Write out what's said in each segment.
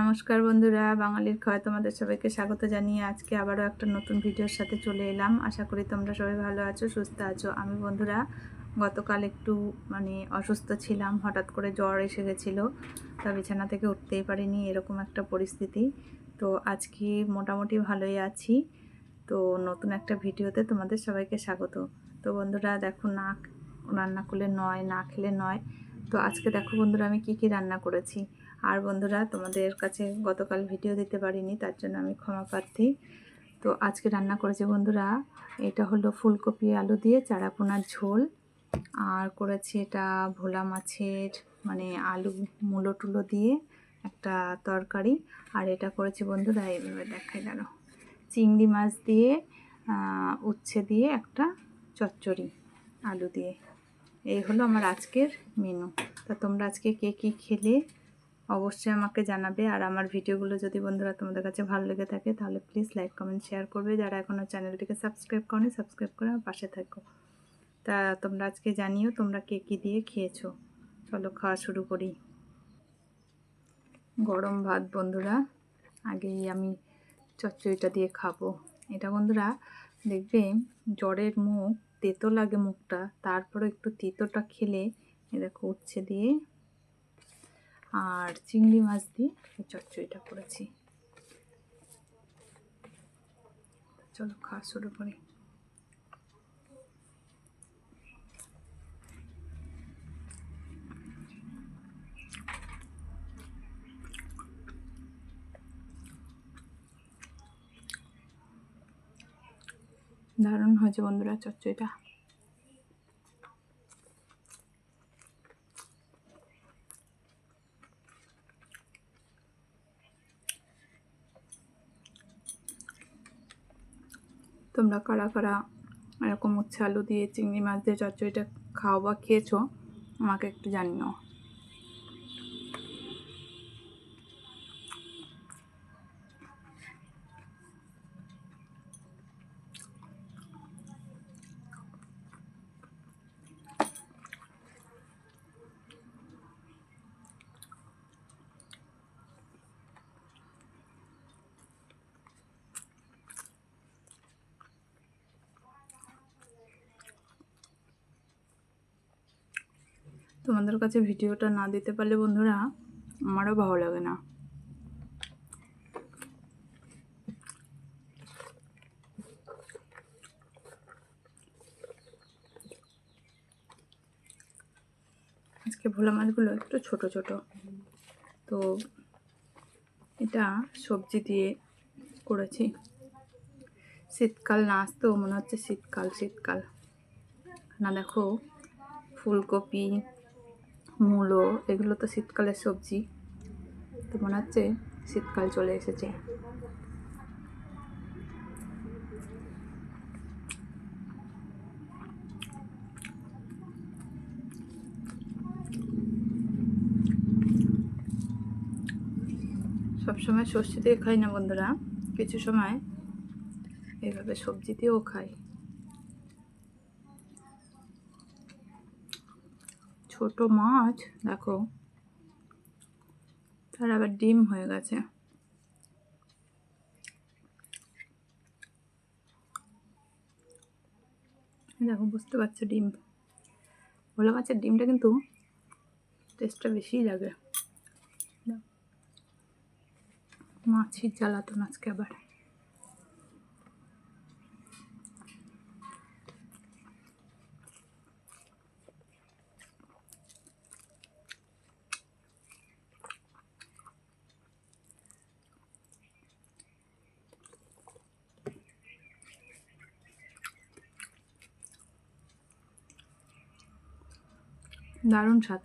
নমস্কার বন্ধুরা, বাঙালির খয় তোমাদের সবাইকে স্বাগত জানিয়ে আজকে আবারও একটা নতুন ভিডিওর সাথে চলে এলাম। আশা করি তোমরা সবাই ভালো আছো, সুস্থ আছো। আমি বন্ধুরা, গতকাল একটু মানে অসুস্থ ছিলাম, হঠাৎ করে জ্বর এসে গেছিল, তা বিছানা থেকে উঠতেই পারিনি, এরকম একটা পরিস্থিতি। তো আজকে মোটামুটি ভালোই আছি। তো নতুন একটা ভিডিওতে তোমাদের সবাইকে স্বাগত। তো বন্ধুরা, দেখো না, রান্না করলে নয়, না খেলে নয়। তো আজকে দেখো বন্ধুরা, আমি কি কি রান্না করেছি। আর বন্ধুরা, তোমাদের কাছে গতকাল ভিডিও দিতে পারিনি, তার জন্য আমি ক্ষমা প্রার্থী। তো আজকে রান্না করেছে বন্ধুরা, এটা হলো ফুলকপি আলু দিয়ে চারাপোনার ঝোল। আর করেছি এটা ভোলা মাছের মানে আলু মূলো টুলো দিয়ে একটা তরকারি। আর এটা করেছি বন্ধুরা, এইভাবে দেখাই গেল চিংড়ি মাছ দিয়ে উচ্ছে দিয়ে একটা চচ্চড়ি আলু দিয়ে। এই হলো আমার আজকের মেনু তা তোমরা আজকে কে কী খেলে অবশ্যই আমাকে জানাবে। আর আমার ভিডিওগুলো যদি বন্ধুরা তোমাদের কাছে ভালো লেগে থাকে, তাহলে প্লিজ লাইক কমেন্ট শেয়ার করবে। যারা এখনও চ্যানেলটিকে সাবস্ক্রাইব করনি সাবস্ক্রাইব করে আমার পাশে থাকো। তা তোমরা আজকে জানিও তোমরা কে কী দিয়ে খেয়েছো। চলো খাওয়া শুরু করি। গরম ভাত বন্ধুরা, আগেই আমি চচ্চড়িটা দিয়ে খাব। এটা বন্ধুরা, দেখবে জ্বরের মুখ, তেতো লাগে মুখটা তারপরে একটু তেতোটা খেলে, এ দেখো উচ্ছে দিয়ে আর চিংড়ি মাছ দিয়ে চচ্চড়িটা করেছি। চলো খাওয়া শুরু করি। দারুণ হয়েছে বন্ধুরা চচ্চড়িটা। তোমরা কারা কারা এরকম উচ্ছে আলু দিয়ে চিংড়ি মাছ দিয়ে চচ্চড়িটা খাও বা খেয়েছো, আমাকে একটু জানিও। তোমাদের কাছে ভিডিওটা না দিতে পারলে বন্ধুরা, আমারও ভালো লাগে না। আজকে ভোলা মাছগুলো একটু ছোট ছোট। তো এটা সবজি দিয়ে করেছি। শীতকাল না আসতেও মনে হচ্ছে শীতকাল শীতকাল। না দেখো, ফুলকপি মূলো, এগুলো তো শীতকালের সবজি। তো মনে হচ্ছে শীতকাল চলে এসেছে। সবসময় সর্ষে দিয়ে খাই না বন্ধুরা, কিছু সময় এইভাবে সবজি দিয়েও খাই। ছোট মাছ, দেখো। তার আবার ডিম হয়ে গেছে। দেখো, বুঝতে পারছ ডিম। ভোলা মাছের ডিমটা কিন্তু টেস্টটা বেশিই লাগে। মাছির জ্বালাতন আজকে আবার। দারুণ স্বাদ।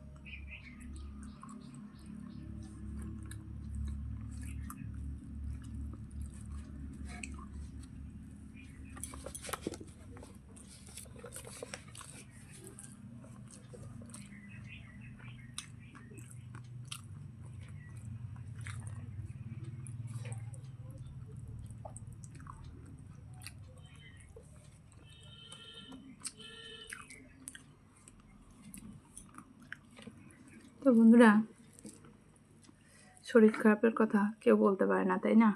বন্ধুরা, শরীর খারাপের কথা কেউ বলতে পারে না, তাই না?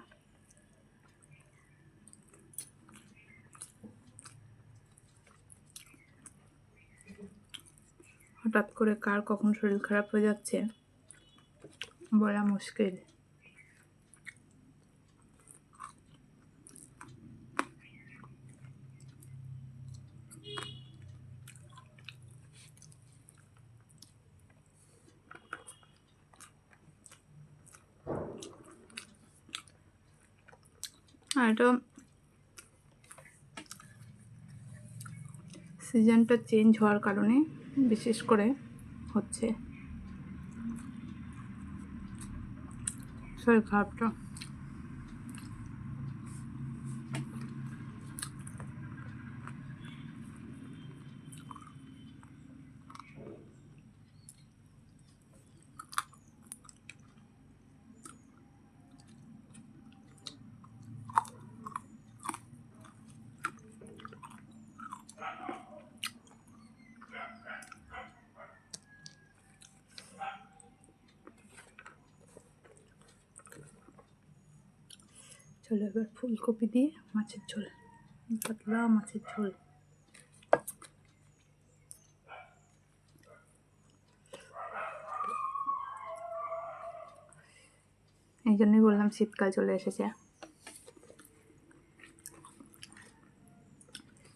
হঠাৎ করে কার কখন শরীর খারাপ হয়ে যাচ্ছে বলা মুশকিল। আর এটা সিজনটা চেঞ্জ হওয়ার কারণে বিশেষ করে হচ্ছে। শরীর খারাপটা। চলো এবার ফুলকপি দিয়ে মাছের ঝোল, পাতলা মাছের ঝোল। এই জন্যই বললাম শীতকাল চলে এসেছে।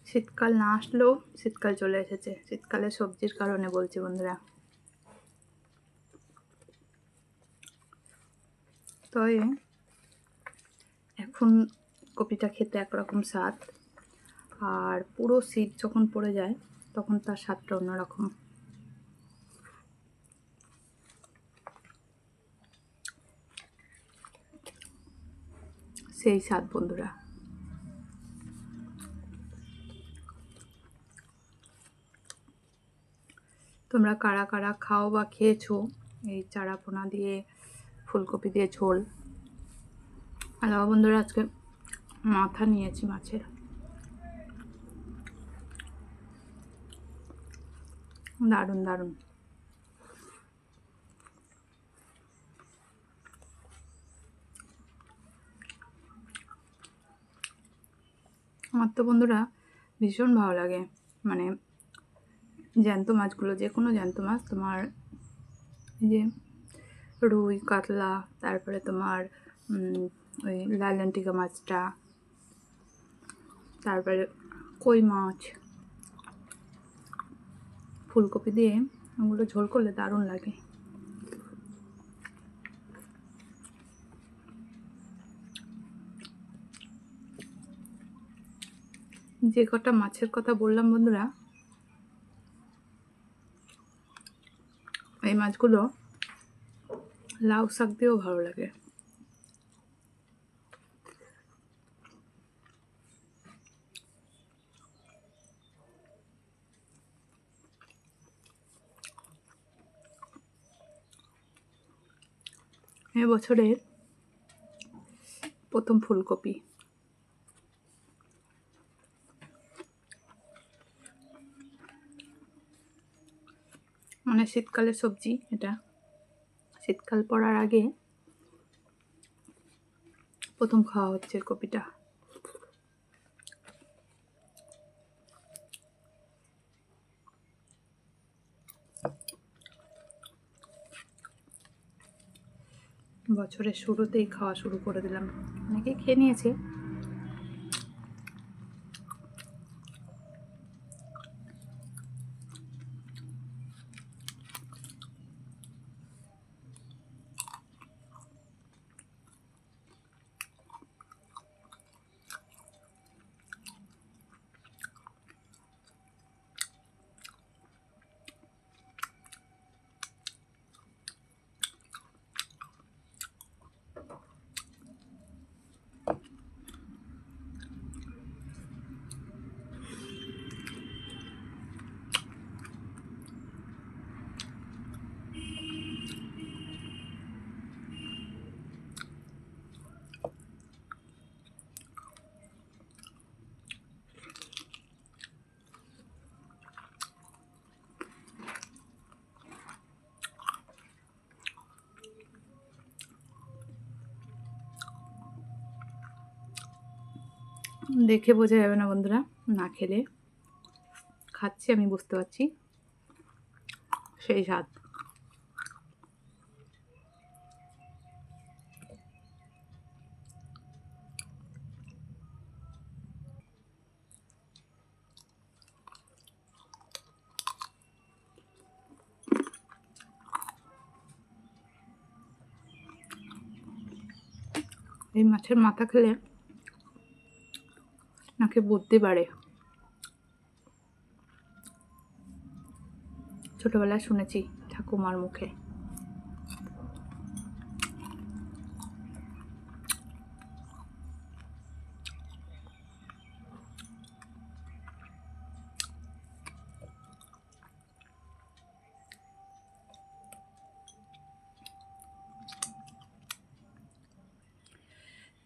শীতকাল না আসলেও শীতকাল চলে এসেছে। শীতকালে সবজির কারণে বলছি বন্ধুরা। তবে এখন কপিটা খেতে একরকম স্বাদ। আর পুরো শীত যখন পড়ে যায়, তখন তার স্বাদটা অন্যরকম। সেই স্বাদ, বন্ধুরা। তোমরা কারা কারা খাও বা খেয়েছো, এই চারাপোনা দিয়ে, ফুলকপি দিয়ে ঝোল আর বন্ধুরা আজকে মাথা নিয়েছি মাছের। দারুণ দারুণ। আমার তো বন্ধুরা ভীষণ ভালো লাগে। মানে জ্যান্ত মাছগুলো, যে কোনো জ্যান্ত মাছ, তোমার যে রুই, কাতলা, তারপরে তোমার ওই লালন্টিকা মাছটা, তারপরে কই মাছ? ফুলকপি দিয়ে ওগুলো ঝোল করলে দারুণ লাগে। যে কটা মাছের কথা বললাম বন্ধুরা, এই মাছগুলো লাউ শাক দিয়েও ভালো লাগে। এবছরের প্রথম ফুলকপি। মানে শীতকালের সবজি এটা। শীতকাল পড়ার আগে প্রথম খাওয়া হচ্ছে কপিটা। বছরের শুরুতেই খাওয়া শুরু করে দিলাম। অনেকে খেয়ে নিয়েছে। দেখে বোঝা যাবে না বন্ধুরা, না খেলে। খাচ্ছি আমি, বুঝতে পারছি। সেই স্বাদ। এই মাছের মাথা খেলে নাকি বুদ্ধি বাড়ে ছোটবেলায় শুনেছি, ঠাকুমার মুখে।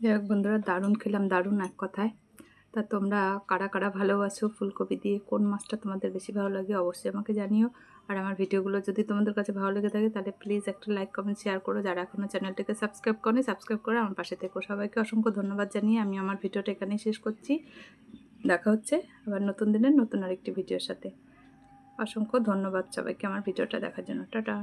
যাই হোক বন্ধুরা, দারুণ খেলাম, দারুণ এক কথায়। তা তোমরা কারা কারা ভালোবাসো ফুলকপি দিয়ে, কোন মাছটা তোমাদের বেশি ভালো লাগে অবশ্যই আমাকে জানিও। আর আমার ভিডিওগুলো যদি তোমাদের কাছে ভালো লেগে থাকে তাহলে প্লিজ একটা লাইক কমেন্ট শেয়ার করো। যারা এখনও চ্যানেলটিকে সাবস্ক্রাইব করেনি সাবস্ক্রাইব করে আমার পাশে থেকো। সবাইকে অসংখ্য ধন্যবাদ জানিয়ে আমি আমার ভিডিওটা এখানেই শেষ করছি। দেখা হচ্ছে আবার নতুন দিনের নতুন আরেকটি ভিডিওর সাথে। অসংখ্য ধন্যবাদ সবাইকে আমার ভিডিওটা দেখার জন্য। টাটা।